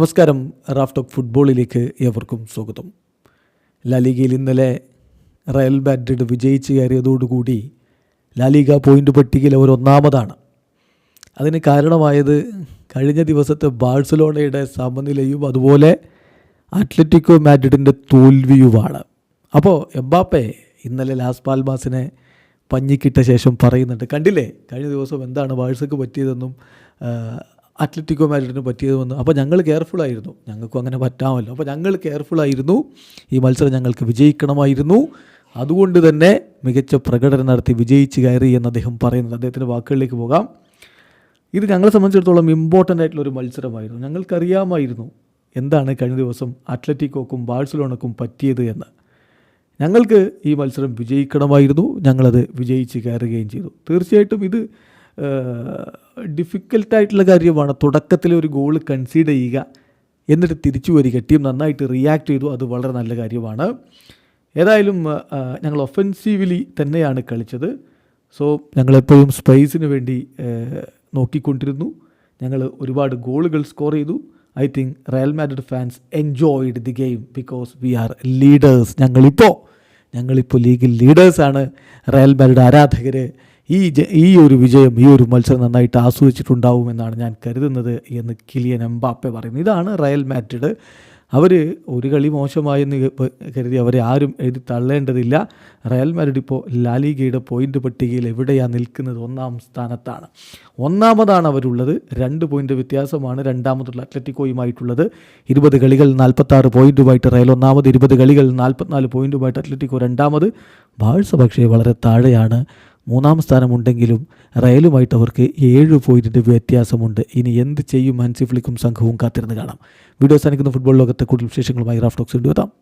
നമസ്കാരം. Raf talk ഫുട്ബോളിലേക്ക് ഏവർക്കും സ്വാഗതം. ലാലിഗയിൽ ഇന്നലെ റയൽ മാഡ്രിഡ് വിജയിച്ച് കയറിയതോടുകൂടി ലാലിഗ പോയിന്റ് പട്ടികയിൽ അവർ ഒന്നാമതാണ്. അതിന് കാരണമായത് കഴിഞ്ഞ ദിവസത്തെ ബാഴ്സലോണയുടെ സമനിലയും അതുപോലെ അത്ലറ്റിക്കോ മാഡ്രിഡിന്റെ തോൽവിയുമാണ്. അപ്പോൾ എംബാപ്പെ ഇന്നലെ ലാസ് പാൽമാസിനെ പഞ്ഞിക്കിട്ട ശേഷം പറയുന്നുണ്ട്. കണ്ടില്ലേ? കഴിഞ്ഞ ദിവസം എന്താണ് ബാഴ്സക്ക് പറ്റിയതെന്നും അത്ലറ്റിക്കോ മാഡ്രിഡിന് വന്നു അപ്പോൾ ഞങ്ങൾ കെയർഫുൾ ആയിരുന്നു. ഞങ്ങൾക്കും അങ്ങനെ പറ്റാമല്ലോ. അപ്പോൾ ഞങ്ങൾ കെയർഫുൾ ആയിരുന്നു. ഈ മത്സരം ഞങ്ങൾക്ക് വിജയിക്കണമായിരുന്നു. അതുകൊണ്ട് തന്നെ മികച്ച പ്രകടനം നടത്തി വിജയിച്ച് കയറി എന്ന് അദ്ദേഹം പറയുന്നത് അദ്ദേഹത്തിന്റെ വാക്കുകളിലേക്ക് പോകാം. ഇത് ഞങ്ങളെ സംബന്ധിച്ചിടത്തോളം ഇമ്പോർട്ടന്റ് ആയിട്ടുള്ള ഒരു മത്സരമായിരുന്നു. ഞങ്ങൾക്കറിയാമായിരുന്നു എന്താണ് കഴിഞ്ഞ ദിവസം അത്ലറ്റിക്കോക്കും ബാഴ്സലോണക്കും പറ്റിയത് എന്ന്. ഞങ്ങൾക്ക് ഈ മത്സരം വിജയിക്കണമായിരുന്നു. ഞങ്ങളത് വിജയിച്ച് കയറുകയും ചെയ്തു. തീർച്ചയായിട്ടും ഇത് ഡിഫിക്കൽട്ടായിട്ടുള്ള കാര്യമാണ് തുടക്കത്തിൽ ഒരു ഗോൾ കൺസീഡ് ചെയ്യുക എന്നിട്ട് തിരിച്ചു വരിക. ടീം നന്നായിട്ട് റിയാക്ട് ചെയ്തു. അത് വളരെ നല്ല കാര്യമാണ്. ഏതായാലും ഞങ്ങൾ ഒഫൻസീവ്ലി തന്നെയാണ് കളിച്ചത്. സോ ഞങ്ങളെപ്പോഴും സ്പൈസിന് വേണ്ടി നോക്കിക്കൊണ്ടിരുന്നു. ഞങ്ങൾ ഒരുപാട് ഗോളുകൾ സ്കോർ ചെയ്തു. I think Real Madrid fans enjoyed the game because we are leaders ഞങ്ങളിപ്പോൾ ഞങ്ങളിപ്പോൾ ലീഗിൽ ലീഡേഴ്സാണ് റയൽ മാഡ്രിഡ് ആരാധകർ ഈ ഈ ഒരു വിജയം ഈ ഒരു മത്സരം നന്നായിട്ട് ആസ്വദിച്ചിട്ടുണ്ടാവുമെന്നാണ് ഞാൻ കരുതുന്നത് എന്ന് കിലിയൻ എംബാപ്പെ പറയുന്നത് ഇതാണ് റയൽ മാഡ്രിഡ്. അവർ ഒരു കളി മോശമായെന്ന് കരുതി അവരെ ആരും എഴുതി തള്ളേണ്ടതില്ല. റയൽ മാഡ്രിഡ് ഇപ്പോൾ ലാലിഗയുടെ പോയിന്റ് പട്ടികയിൽ എവിടെയാണ് നിൽക്കുന്നത്? ഒന്നാം സ്ഥാനത്താണ്. ഒന്നാമതാണ് അവരുള്ളത്. രണ്ട് പോയിന്റ് വ്യത്യാസമാണ് രണ്ടാമതുള്ള അത്ലറ്റിക്കോയുമായിട്ടുള്ളത്. ഇരുപത് കളികൾ നാൽപ്പത്താറ് പോയിന്റുമായിട്ട് റയൽ ഒന്നാമത് ഇരുപത് കളികൾ നാൽപ്പത്തിനാല് പോയിന്റുമായിട്ട് അത്ലറ്റിക്കോ രണ്ടാമത്. ബാഴ്സ പക്ഷേ വളരെ താഴെയാണ്. മൂന്നാം സ്ഥാനമുണ്ടെങ്കിലും റയലുമായിട്ട് അവർക്ക് ഏഴ് പോയിന്റിന്റെ വ്യത്യാസമുണ്ട്. ഇനി എന്ത് ചെയ്യും? ഹൻസി ഫ്ലിക്കും സംഘവും കാത്തിരുന്ന് കാണാം. വീഡിയോ സാധിക്കുന്ന ഫുട്ബോൾ ലോകത്തെ കൂടുതൽ വിശേഷങ്ങളുമായി റാഫ്റ്റോക്സ് കൊണ്ടുവരാം